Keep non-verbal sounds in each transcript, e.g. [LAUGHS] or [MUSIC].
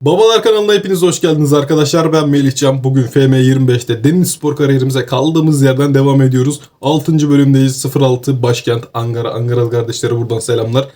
Babalar kanalına hepiniz hoş geldiniz arkadaşlar. Ben Melihcan. Bugün FM25'te Deniz Spor kariyerimize kaldığımız yerden devam ediyoruz. 6. bölümdeyiz. 06 Başkent Ankara. Ankaralı kardeşlere buradan selamlar.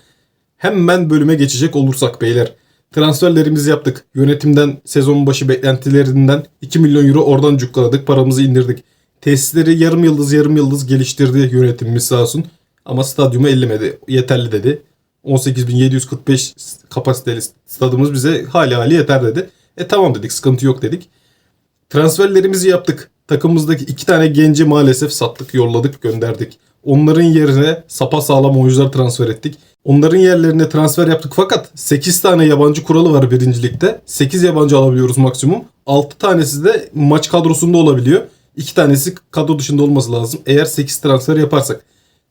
Hemen bölüme geçecek olursak beyler. Transferlerimizi yaptık. Yönetimden sezon başı beklentilerinden 2 milyon euro oradan cukkaladık. Paramızı indirdik. Tesisleri yarım yıldız yarım yıldız geliştirdi yönetimimiz sağ olsun. Ama stadyumu ellemedi. Yeterli dedi. 18.745 kapasiteli stadımız bize hali hali yeter dedi. E tamam dedik sıkıntı yok dedik. Transferlerimizi yaptık. Takımımızdaki iki tane genci maalesef sattık, yolladık, gönderdik. Onların yerine sapa sağlam oyuncular transfer ettik. Onların yerlerine transfer yaptık fakat 8 tane yabancı kuralı var birincilikte. 8 yabancı alabiliyoruz maksimum. 6 tanesi de maç kadrosunda olabiliyor. 2 tanesi kadro dışında olması lazım. Eğer 8 transfer yaparsak.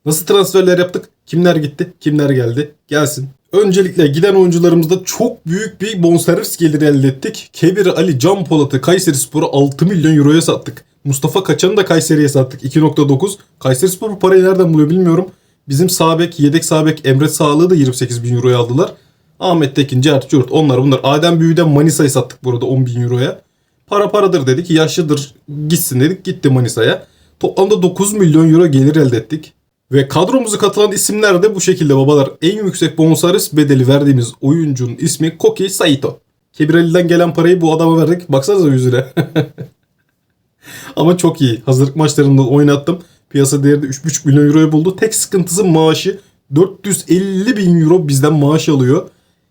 Nasıl transferler yaptık? Kimler gitti? Kimler geldi? Gelsin. Öncelikle giden oyuncularımızda çok büyük bir bonservis geliri elde ettik. Kebir Ali Can Polat'ı Kayseri Spor'u 6 milyon euroya sattık. Mustafa Kaçan'ı da Kayseri'ye sattık 2.9. Kayseri Spor bu parayı nereden buluyor bilmiyorum. Bizim sağ bek, yedek sağ bek Emre Sağlığı da 28 bin euroya aldılar. Ahmet Tekin, Cert, Cürt onlar bunlar. Adem Büyü'den Manisa'yı sattık burada 10 bin euroya. Para paradır dedik, yaşlıdır gitsin dedik gitti Manisa'ya. Toplamda 9 milyon euro gelir elde ettik. Ve kadromuza katılan isimler de bu şekilde babalar. En yüksek bonservis bedeli verdiğimiz oyuncunun ismi Koki Saito. Kebirali'den gelen parayı bu adama verdik. Baksanıza yüzüne. [LAUGHS] Ama çok iyi. Hazırlık maçlarında oynattım. Piyasa değeri de 3,5 milyon euroyu buldu. Tek sıkıntısı maaşı 450 bin euro bizden maaş alıyor.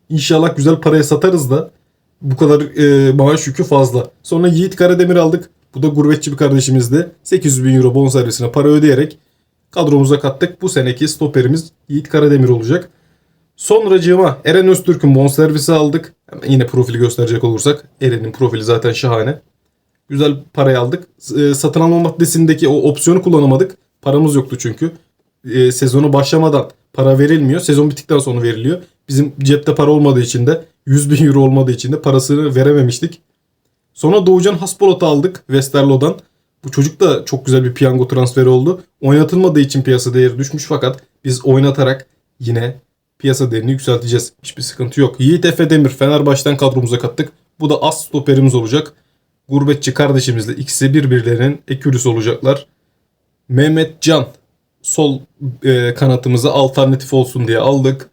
İnşallah güzel paraya satarız da bu kadar e, maaş yükü fazla. Sonra Yiğit Karademir aldık. Bu da gurbetçi bir kardeşimizdi. 800 bin euro bonservisine para ödeyerek kadromuza kattık. Bu seneki stoperimiz Yiğit Karademir olacak. Sonracığıma Eren Öztürk'ün bonservisi aldık. Yine profili gösterecek olursak. Eren'in profili zaten şahane. Güzel parayı aldık. E, satın alma maddesindeki o opsiyonu kullanamadık. Paramız yoktu çünkü. E, sezonu başlamadan para verilmiyor. Sezon bittikten sonra veriliyor. Bizim cepte para olmadığı için de 100 bin euro olmadığı için de parasını verememiştik. Sonra Doğucan Haspolat'ı aldık Westerlo'dan. Bu çocuk da çok güzel bir piyango transferi oldu. Oynatılmadığı için piyasa değeri düşmüş fakat biz oynatarak yine piyasa değerini yükselteceğiz. Hiçbir sıkıntı yok. Yiğit Efe Demir Fenerbahçe'den kadromuza kattık. Bu da as stoperimiz olacak. Gurbetçi kardeşimizle ikisi birbirlerinin ekürüsü olacaklar. Mehmet Can sol e, kanatımıza alternatif olsun diye aldık.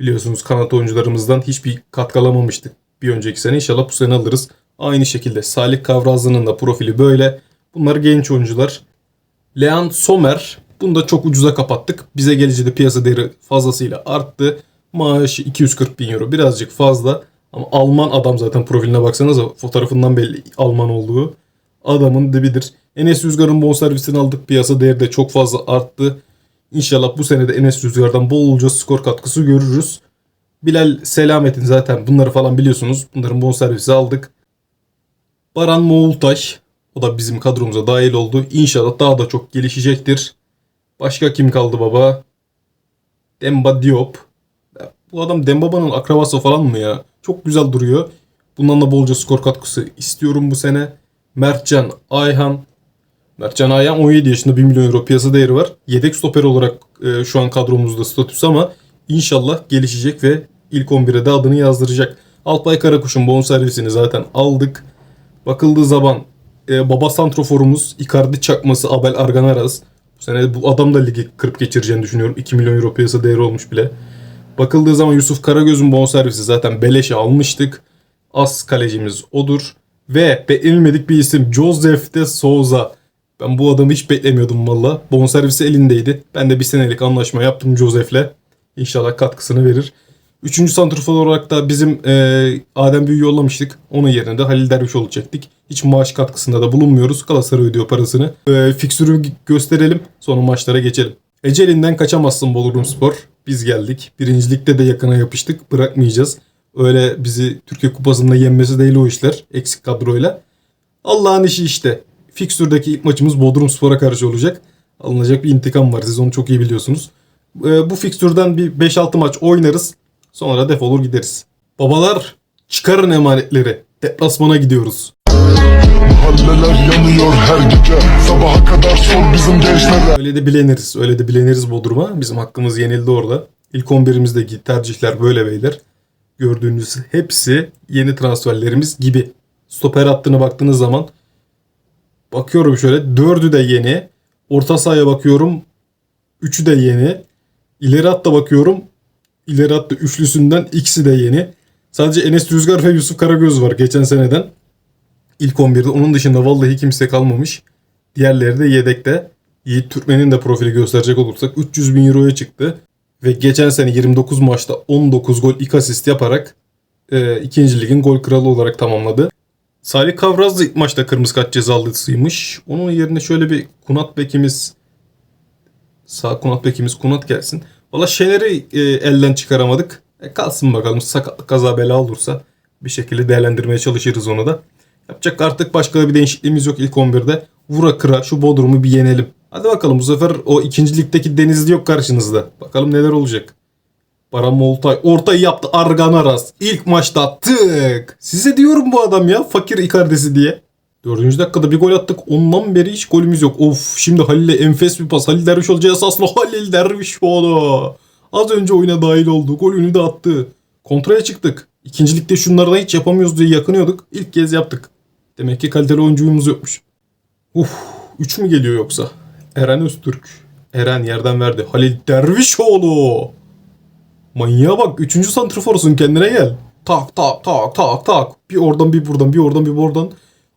Biliyorsunuz kanat oyuncularımızdan hiçbir katkı alamamıştık bir önceki sene. İnşallah bu sene alırız. Aynı şekilde Salih Kavrazlı'nın da profili böyle. Bunlar genç oyuncular. Leon Sommer. Bunu da çok ucuza kapattık. Bize gelince de piyasa değeri fazlasıyla arttı. Maaşı 240 bin euro. Birazcık fazla. Ama Alman adam zaten profiline baksanıza. Fotoğrafından belli Alman olduğu. Adamın dibidir. Enes Rüzgar'ın bonservisini aldık. Piyasa değeri de çok fazla arttı. İnşallah bu sene de Enes Rüzgar'dan bolca skor katkısı görürüz. Bilal Selamet'in zaten bunları falan biliyorsunuz. Bunların bonservisi aldık. Baran Moğultaş. O da bizim kadromuza dahil oldu. İnşallah daha da çok gelişecektir. Başka kim kaldı baba? Demba Diop. Ya, Bu adam Dembaba'nın akrabası falan mı ya? Çok güzel duruyor. Bundan da bolca skor katkısı istiyorum bu sene. Mertcan Ayhan. Mertcan Ayhan 17 yaşında 1 milyon euro piyasa değeri var. Yedek stoper olarak e, şu an kadromuzda statüsü ama inşallah gelişecek ve ilk 11'e de adını yazdıracak. Alpay Karakuş'un bonservisini zaten aldık. Bakıldığı zaman e, baba santroforumuz Icardi çakması Abel Arganaraz. Bu sene bu adam da ligi kırıp geçireceğini düşünüyorum. 2 milyon euro piyasa değeri olmuş bile. Bakıldığı zaman Yusuf Karagöz'ün bonservisi zaten beleşe almıştık. As kalecimiz odur. Ve beklenilmedik bir isim Joseph de Souza. Ben bu adamı hiç beklemiyordum valla. Bonservisi elindeydi. Ben de bir senelik anlaşma yaptım Joseph'le. İnşallah katkısını verir. Üçüncü santrfor olarak da bizim e, Adem Büyü yollamıştık. Onun yerine de Halil Dervişoğlu çektik. Hiç maaş katkısında da bulunmuyoruz. Galatasaray ödüyor parasını. E, fiksürü gösterelim. Sonra maçlara geçelim. Ecelinden kaçamazsın Bolurum Spor. Biz geldik. Birincilikte de yakına yapıştık. Bırakmayacağız. Öyle bizi Türkiye Kupası'nda yenmesi değil o işler. Eksik kadroyla. Allah'ın işi işte. Fikstürdeki ilk maçımız Bodrum Spor'a karşı olacak. Alınacak bir intikam var. Siz onu çok iyi biliyorsunuz. E, bu fikstürden bir 5-6 maç oynarız. Sonra defolur gideriz. Babalar çıkarın emanetleri. Deplasmana gidiyoruz. Mahalleler yanıyor her gece Sabaha kadar sor bizim gençlere Öyle de bileniriz. Öyle de bileniriz Bodrum'a. Bizim hakkımız yenildi orada. İlk 11'imizdeki tercihler böyle beyler. gördüğünüz hepsi yeni transferlerimiz gibi. Stoper hattına baktığınız zaman bakıyorum şöyle dördü de yeni. Orta sahaya bakıyorum. Üçü de yeni. İleri hatta bakıyorum. İleri hatta üçlüsünden ikisi de yeni. Sadece Enes Rüzgar ve Yusuf Karagöz var geçen seneden. İlk 11'de. Onun dışında vallahi kimse kalmamış. Diğerleri de yedekte. Yiğit Türkmen'in de profili gösterecek olursak 300 bin euroya çıktı. Ve geçen sene 29 maçta 19 gol 2 asist yaparak e, ikinci ligin gol kralı olarak tamamladı. Salih Kavraz da ilk maçta kırmızı kart cezalısıymış. Onun yerine şöyle bir Kunat bekimiz sağ Kunat bekimiz Kunat gelsin. Valla Şener'i e, elden çıkaramadık. E, kalsın bakalım sakatlık kaza bela olursa bir şekilde değerlendirmeye çalışırız onu da. Yapacak artık başka bir değişikliğimiz yok ilk 11'de. Vura kıra şu Bodrum'u bir yenelim. Hadi bakalım bu sefer o ikinci ligdeki Denizli yok karşınızda. Bakalım neler olacak. Baran Moltay ortayı yaptı Argan Aras. İlk maçta tık. Size diyorum bu adam ya fakir Icardi'si diye. Dördüncü dakikada bir gol attık. Ondan beri hiç golümüz yok. Of şimdi Halil'e enfes bir pas. Halil Dervişoğlu esaslı Halil Dervişoğlu. Az önce oyuna dahil oldu. Golünü de attı. Kontraya çıktık. İkinci ligde şunlardan hiç yapamıyoruz diye yakınıyorduk. İlk kez yaptık. Demek ki kaliteli oyuncumuz yokmuş. Uf, 3 mü geliyor yoksa? Eren Öztürk. Eren yerden verdi. Halil Dervişoğlu. Manyağa bak. Üçüncü santrforsun kendine gel. Tak tak tak tak tak. Bir oradan bir buradan bir oradan bir buradan.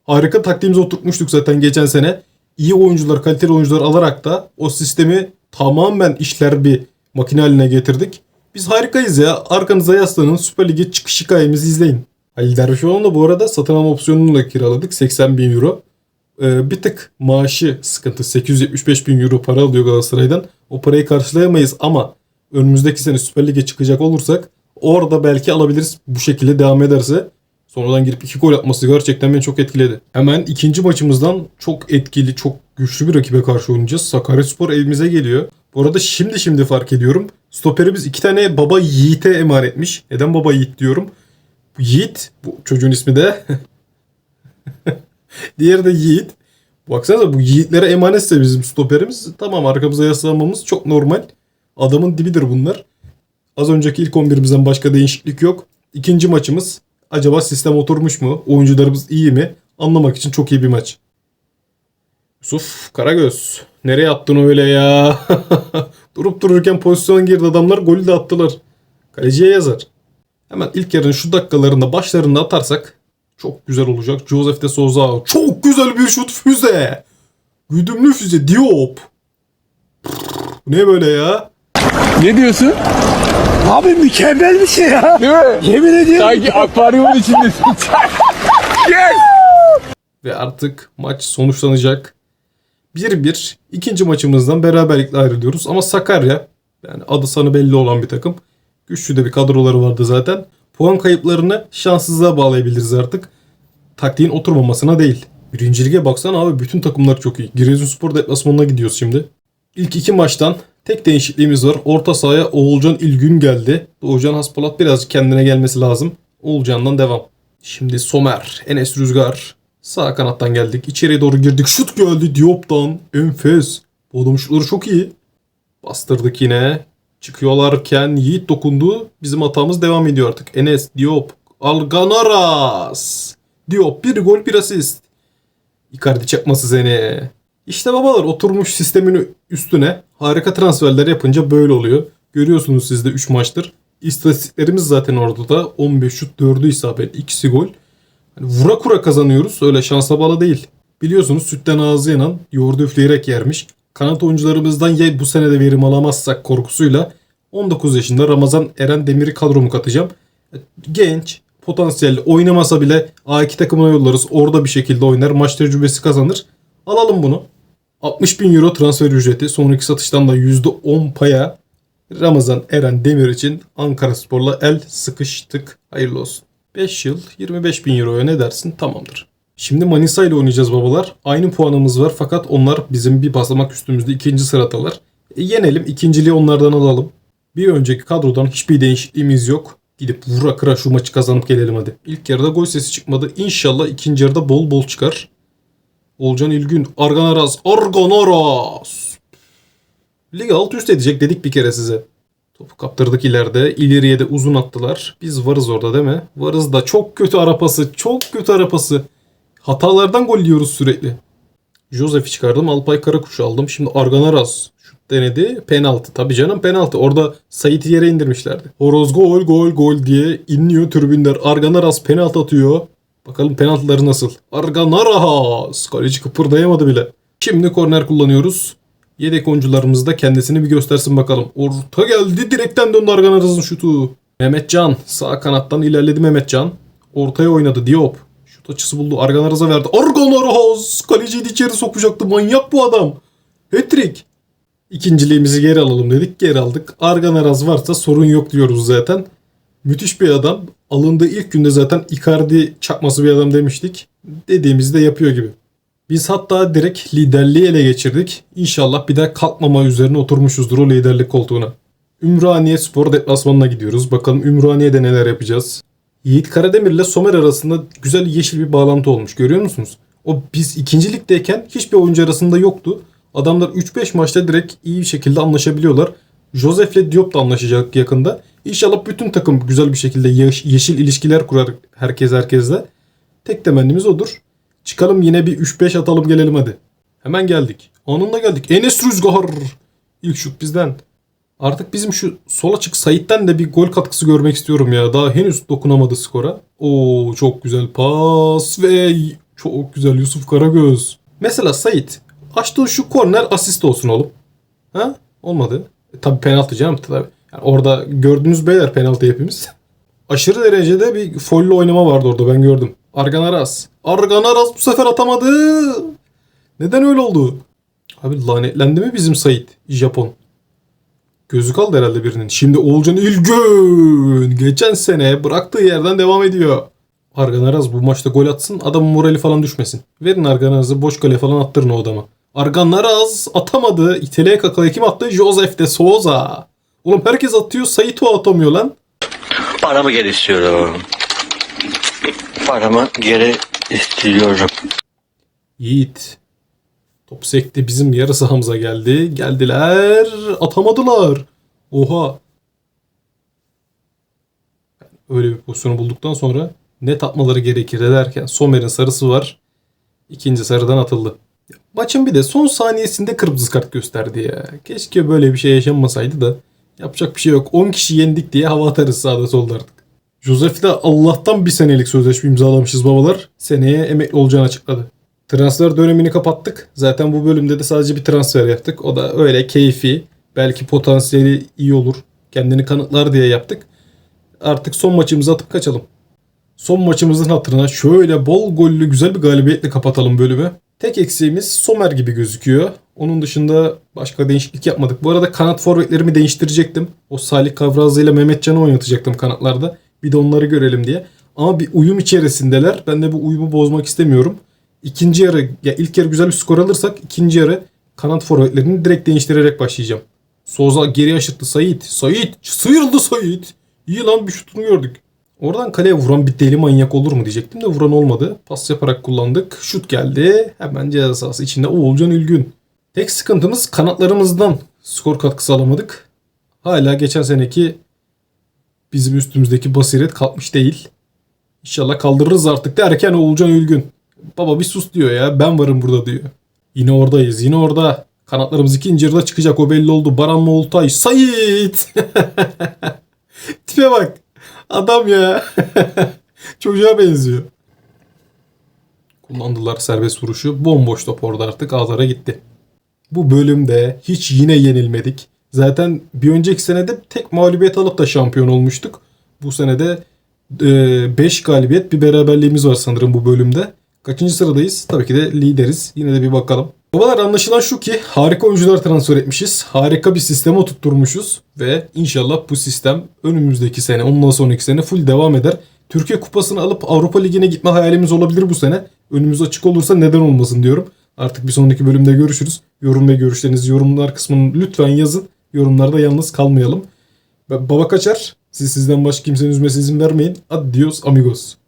Harika taktiğimizi oturtmuştuk zaten geçen sene. İyi oyuncular, kaliteli oyuncular alarak da o sistemi tamamen işler bir makine haline getirdik. Biz harikayız ya. Arkanıza yaslanın. Süper Lig'e çıkış hikayemizi izleyin. Halil Dervişoğlu'nu da bu arada satın alma opsiyonuyla kiraladık. 80 bin euro. Ee, bir tık maaşı sıkıntı. 875 bin euro para alıyor Galatasaray'dan. O parayı karşılayamayız ama önümüzdeki sene Süper Lig'e çıkacak olursak orada belki alabiliriz bu şekilde devam ederse. Sonradan girip iki gol atması gerçekten beni çok etkiledi. Hemen ikinci maçımızdan çok etkili, çok güçlü bir rakibe karşı oynayacağız. Sakaryaspor evimize geliyor. Bu arada şimdi şimdi fark ediyorum. Stoperimiz iki tane baba Yiğit'e emaretmiş. Neden baba Yiğit diyorum? Yiğit, bu çocuğun ismi de. [LAUGHS] Diğeri de Yiğit. Baksanıza bu Yiğitlere emanetse bizim stoperimiz. Tamam arkamıza yaslanmamız çok normal. Adamın dibidir bunlar. Az önceki ilk 11'imizden başka değişiklik yok. İkinci maçımız. Acaba sistem oturmuş mu? Oyuncularımız iyi mi? Anlamak için çok iyi bir maç. Yusuf Karagöz. Nereye attın öyle ya? [LAUGHS] Durup dururken pozisyona girdi adamlar. Golü de attılar. Kaleciye yazar. Hemen ilk yarının şu dakikalarında başlarında atarsak çok güzel olacak. Joseph de Souza. Çok güzel bir şut füze. Güdümlü füze. Diop. Ne böyle ya? Ne diyorsun? Abi mükemmel bir şey ya. Değil mi? Yemin ediyorum. Sanki akvaryumun içindesin. [LAUGHS] yes! Ve artık maç sonuçlanacak. 1-1 ikinci maçımızdan beraberlikle ayrılıyoruz. Ama Sakarya yani adı sanı belli olan bir takım. Güçlü de bir kadroları vardı zaten. Puan kayıplarını şanssızlığa bağlayabiliriz artık. Taktiğin oturmamasına değil. Birinci lige baksana abi bütün takımlar çok iyi. Giresunspor deplasmanına gidiyoruz şimdi. İlk iki maçtan tek değişikliğimiz var. Orta sahaya Oğulcan İlgün geldi. Oğulcan Haspolat birazcık kendine gelmesi lazım. Oğulcan'dan devam. Şimdi Somer, Enes Rüzgar. Sağ kanattan geldik. İçeriye doğru girdik. Şut geldi Diop'tan. Enfes. Bu şutları çok iyi. Bastırdık yine. Çıkıyorlarken Yiğit dokundu. Bizim hatamız devam ediyor artık. Enes, Diop, Alganaras. Diop bir gol bir asist. Icardi çakması seni. İşte babalar oturmuş sistemin üstüne harika transferler yapınca böyle oluyor. Görüyorsunuz siz de 3 maçtır. İstatistiklerimiz zaten orada da 15 şut 4'ü isabet ikisi gol. Hani vura kura kazanıyoruz. Öyle şansa bağlı değil. Biliyorsunuz sütten ağzı yanan yoğurdu üfleyerek yermiş. Kanat oyuncularımızdan ya bu sene de verim alamazsak korkusuyla 19 yaşında Ramazan Eren Demir'i kadromu katacağım. Genç, potansiyelli oynamasa bile A2 takımına yollarız. Orada bir şekilde oynar. Maç tecrübesi kazanır. Alalım bunu. 60 bin euro transfer ücreti. Sonraki satıştan da %10 paya Ramazan Eren Demir için Ankara Spor'la el sıkıştık. Hayırlı olsun. 5 yıl 25 bin euroya ne dersin? Tamamdır. Şimdi Manisa ile oynayacağız babalar. Aynı puanımız var fakat onlar bizim bir basamak üstümüzde ikinci sıradalar. E, yenelim ikinciliği onlardan alalım. Bir önceki kadrodan hiçbir değişikliğimiz yok. Gidip vura kıra şu maçı kazanıp gelelim hadi. İlk yarıda gol sesi çıkmadı. İnşallah ikinci yarıda bol bol çıkar. Olcan İlgün, Argan Aras, Argan Aras. Ligi alt üst edecek dedik bir kere size. Topu kaptırdık ileride. İleriye de uzun attılar. Biz varız orada değil mi? Varız da çok kötü arapası. Çok kötü arapası. Hatalardan gol yiyoruz sürekli. Josef'i çıkardım. Alpay Karakuş aldım. Şimdi Arganaraz şut denedi. Penaltı. Tabii canım penaltı. Orada Sait'i yere indirmişlerdi. Horoz gol gol gol diye inliyor tribünler. Arganaraz penaltı atıyor. Bakalım penaltıları nasıl? Arganaraz. Kaleci kıpırdayamadı bile. Şimdi korner kullanıyoruz. Yedek oyuncularımız da kendisini bir göstersin bakalım. Orta geldi. Direkten döndü Arganaraz'ın şutu. Mehmetcan. Sağ kanattan ilerledi Mehmetcan. Ortaya oynadı Diop. Açısı buldu. Arganaraz'a verdi. Arganaraz! Kaleciyi de içeri sokacaktı. Manyak bu adam. Hat-trick. İkinciliğimizi geri alalım dedik. Geri aldık. Arganaraz varsa sorun yok diyoruz zaten. Müthiş bir adam. Alındığı ilk günde zaten Icardi çakması bir adam demiştik. Dediğimizi de yapıyor gibi. Biz hatta direkt liderliği ele geçirdik. İnşallah bir daha kalkmama üzerine oturmuşuzdur o liderlik koltuğuna. Ümraniye Spor deplasmanına gidiyoruz. Bakalım Ümraniye'de neler yapacağız. Yiğit Karademir ile Somer arasında güzel yeşil bir bağlantı olmuş. Görüyor musunuz? O biz ikinci ligdeyken hiçbir oyuncu arasında yoktu. Adamlar 3-5 maçta direkt iyi bir şekilde anlaşabiliyorlar. Joseph ile Diop da anlaşacak yakında. İnşallah bütün takım güzel bir şekilde yeş- yeşil ilişkiler kurar herkes herkesle. Tek temennimiz odur. Çıkalım yine bir 3-5 atalım gelelim hadi. Hemen geldik. Anında geldik. Enes Rüzgar. İlk şut bizden. Artık bizim şu sol açık Sait'ten de bir gol katkısı görmek istiyorum ya. Daha henüz dokunamadı skora. Oo çok güzel pas ve çok güzel Yusuf Karagöz. Mesela Sait açtığı şu korner asist olsun oğlum. Ha? Olmadı. E, tabii penaltı canım tabii. Yani orada gördüğünüz beyler penaltı hepimiz. [LAUGHS] Aşırı derecede bir folle oynama vardı orada ben gördüm. Arganaraz. Arganaraz bu sefer atamadı. Neden öyle oldu? Abi lanetlendi mi bizim Sait? Japon. Gözü kaldı herhalde birinin. Şimdi Oğulcan İlgün. Geçen sene bıraktığı yerden devam ediyor. Arganaraz bu maçta gol atsın adamın morali falan düşmesin. Verin Arganaraz'ı boş kale falan attırın o adama. Arganaraz atamadı. İteliğe kakala kim attı? Joseph de Souza. Oğlum herkes atıyor. Saito atamıyor lan. Paramı geri istiyorum. Paramı geri istiyorum. Yiğit. Top sekti bizim yarı sahamıza geldi. Geldiler. Atamadılar. Oha. Öyle bir pozisyonu bulduktan sonra net atmaları gerekir derken Somer'in sarısı var. İkinci sarıdan atıldı. Maçın bir de son saniyesinde kırmızı kart gösterdi ya. Keşke böyle bir şey yaşanmasaydı da. Yapacak bir şey yok. 10 kişi yendik diye hava atarız sağda solda artık. Joseph de Allah'tan bir senelik sözleşme imzalamışız babalar. Seneye emekli olacağını açıkladı. Transfer dönemini kapattık. Zaten bu bölümde de sadece bir transfer yaptık. O da öyle keyfi. Belki potansiyeli iyi olur. Kendini kanıtlar diye yaptık. Artık son maçımızı atıp kaçalım. Son maçımızın hatırına şöyle bol gollü güzel bir galibiyetle kapatalım bölümü. Tek eksiğimiz Somer gibi gözüküyor. Onun dışında başka değişiklik yapmadık. Bu arada kanat forvetlerimi değiştirecektim. O Salih Kavrazlı ile Mehmetcan'ı oynatacaktım kanatlarda. Bir de onları görelim diye. Ama bir uyum içerisindeler. Ben de bu uyumu bozmak istemiyorum. İkinci yarı, ya ilk yarı güzel bir skor alırsak ikinci yarı kanat forvetlerini direkt değiştirerek başlayacağım. Soza geri aşırttı Sait. Sait sıyrıldı Sait. İyi lan bir şutunu gördük. Oradan kaleye vuran bir deli manyak olur mu diyecektim de vuran olmadı. Pas yaparak kullandık. Şut geldi. Hemen ceza sahası içinde Oğulcan Ülgün. Tek sıkıntımız kanatlarımızdan skor katkısı alamadık. Hala geçen seneki bizim üstümüzdeki basiret kalkmış değil. İnşallah kaldırırız artık derken Oğulcan Ülgün. Baba bir sus diyor ya ben varım burada diyor. Yine oradayız yine orada. Kanatlarımız ikinci yarıda çıkacak o belli oldu. Baran Moğultay. Sait. [LAUGHS] Tipe bak. Adam ya. [LAUGHS] Çocuğa benziyor. Kullandılar serbest vuruşu. Bomboş top orada artık ağlara gitti. Bu bölümde hiç yine yenilmedik. Zaten bir önceki senede tek mağlubiyet alıp da şampiyon olmuştuk. Bu senede 5 galibiyet bir beraberliğimiz var sanırım bu bölümde. Kaçıncı sıradayız? Tabii ki de lideriz. Yine de bir bakalım. Babalar anlaşılan şu ki harika oyuncular transfer etmişiz. Harika bir sisteme oturtturmuşuz. Ve inşallah bu sistem önümüzdeki sene, ondan sonraki sene full devam eder. Türkiye Kupası'nı alıp Avrupa Ligi'ne gitme hayalimiz olabilir bu sene. Önümüz açık olursa neden olmasın diyorum. Artık bir sonraki bölümde görüşürüz. Yorum ve görüşlerinizi yorumlar kısmına lütfen yazın. Yorumlarda yalnız kalmayalım. Baba kaçar. Siz sizden başka kimsenin üzmesi izin vermeyin. Adios amigos.